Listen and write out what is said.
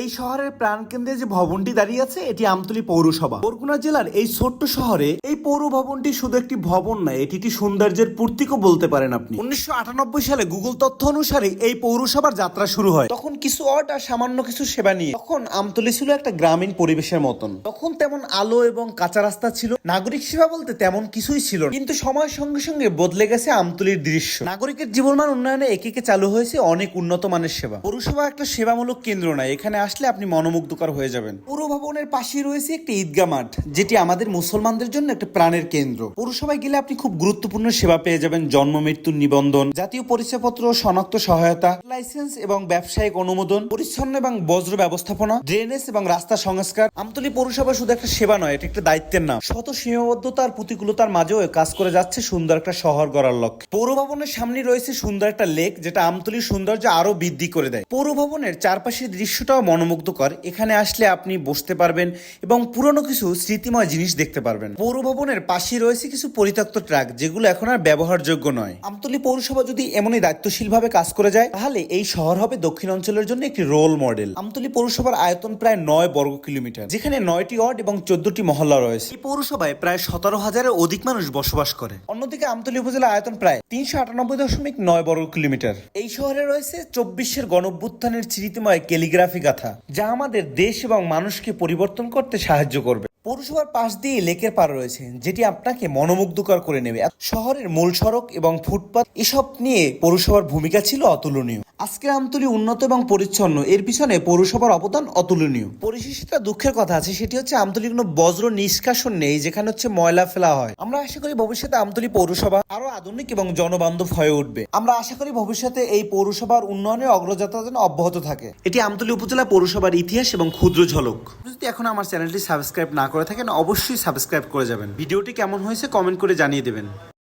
এই শহরের প্রাণকেন্দ্রে যে ভবনটি দাঁড়িয়ে আছে, এটি আমতলী পৌরসভা। বরগুনা জেলার এই ছোট্ট শহরে এই পৌর ভবনটি শুধু একটি ভবন নয়, এটি একটি সৌন্দর্যের পূর্তিকও বলতে পারেন আপনি। উনিশশো আটানব্বই সালে গুগল তথ্য অনুসারে এই পৌরসভার যাত্রা শুরু হয়। তখন কিছু অট আর সামান্য কিছু সেবা নিয়ে। তখন আমতলী ছিল একটা গ্রামীণ পরিবেশের মতন। তখন তেমন আলো এবং কাঁচা রাস্তা ছিল। নাগরিক সেবা বলতে তেমন কিছুই ছিল কিন্তু সময়ের সঙ্গে সঙ্গে বদলে গেছে আমতলীর দৃশ্য। নাগরিকের জীবনমান উন্নয়নে একে একে চালু হয়েছে অনেক উন্নত মানের সেবা। পৌরসভা একটা সেবামূলক কেন্দ্র নয়, এখানে আসলে আপনি মনোমুগ্ধকর হয়ে যাবেন। পৌর ভবনের পাশে রয়েছে একটি ঈদগা মাঠ, যেটি আমাদের মুসলমানদের জন্য একটা প্রাণের কেন্দ্র। পৌরসভায় গেলে আপনি খুব গুরুত্বপূর্ণ সেবা পেয়ে যাবেন, জন্ম মৃত্যুর নিবন্ধন, জাতীয় পরিচয়পত্র, শনাক্ত সহায়তা, লাইসেন্স এবং ব্যবসায়িক অনুমোদন, পরিচ্ছন্ন এবং বজ্র ব্যবস্থাপনা, ড্রেনেজ এবং রাস্তা সংস্কার। আমতলী পৌরসভা শুধু একটা সেবা নয়, এটা একটা দায়িত্বের নাম। শত সীমাবদ্ধতার প্রতিকূলতার মাঝেও কাজ করে যাচ্ছে সুন্দর একটা শহর গড়ার লক্ষ্যে। পৌর ভবনের সামনে রয়েছে সুন্দর একটা লেক, যেটা আমতলীর সৌন্দর্য আরও বৃদ্ধি করে দেয়। পৌর ভবনের চারপাশের দৃশ্যটাও মনোমুগ্ধকর। এখানে আসলে আপনি বসতে পারবেন এবং পুরনো কিছু স্মৃতিময় জিনিস দেখতে পারবেন। পৌর ভবনের পাশে রয়েছে কিছু পরিত্যক্ত ট্রাক, যেগুলো এখন আর ব্যবহারযোগ্য নয়। আমতলী পৌরসভা যদি এমনই দায়িত্বশীলভাবে কাজ করে যায়, তাহলে এই শহর হবে দক্ষিণ অঞ্চলের জন্য একটি রোল মডেল। আমতলী পৌরসভার আয়তন প্রায় নয় বর্গ কিলোমিটার, যেখানে নয়টি ওয়ার্ড এবং চোদ্দটি মহল্লা রয়েছে। এই পৌরসভায় প্রায় সতেরো হাজারের অধিক মানুষ বসবাস করে। অন্যদিকে আমতলী উপজেলা আয়তন প্রায় তিনশো আটানব্বই দশমিক নয় বর্গ কিলোমিটার। এই শহরে রয়েছে চব্বিশের গণভ্যুত্থানের স্মৃতিময় ক্যালিগ্রাফি গাথা। যা আমাদের দেশ এবং মানুষকে পরিবর্তন করতে সাহায্য করবে। পৌরসভার পাশ দিয়ে লেকের পার রয়েছে, যেটি আপনাকে মনোমুগ্ধকর করে নেবে। শহরের মূল সড়ক এবং ফুটপাত, এসব নিয়ে পৌরসভার ভূমিকা ছিল অতুলনীয়। আজকের আমতলি উন্নত এবং পরিচ্ছন্ন। এর পিছনে পৌরসভার অবদান অতুলনীয়। পরিশেষে দুঃখের কথা আছে, সেটি হচ্ছে আমতলি কোনো বজ্র নিষ্কাশন নেই, যেখানে হচ্ছে ময়লা ফেলা হয়। আমরা আশা করি ভবিষ্যতে আমতলি পৌরসভা আরও আধুনিক এবং জনবান্ধব হয়ে উঠবে। আমরা আশা করি ভবিষ্যতে এই পৌরসভার উন্নয়নের অগ্রযাত্রা যেন অব্যাহত থাকে। এটি আমতলি উপজেলা পৌরসভার ইতিহাস এবং ক্ষুদ্র ঝলক। যদি এখন আমার চ্যানেলটি সাবস্ক্রাইব না করে থাকেন, অবশ্যই সাবস্ক্রাইব করে যাবেন। ভিডিওটি কেমন হয়েছে কমেন্ট করে জানিয়ে দেবেন।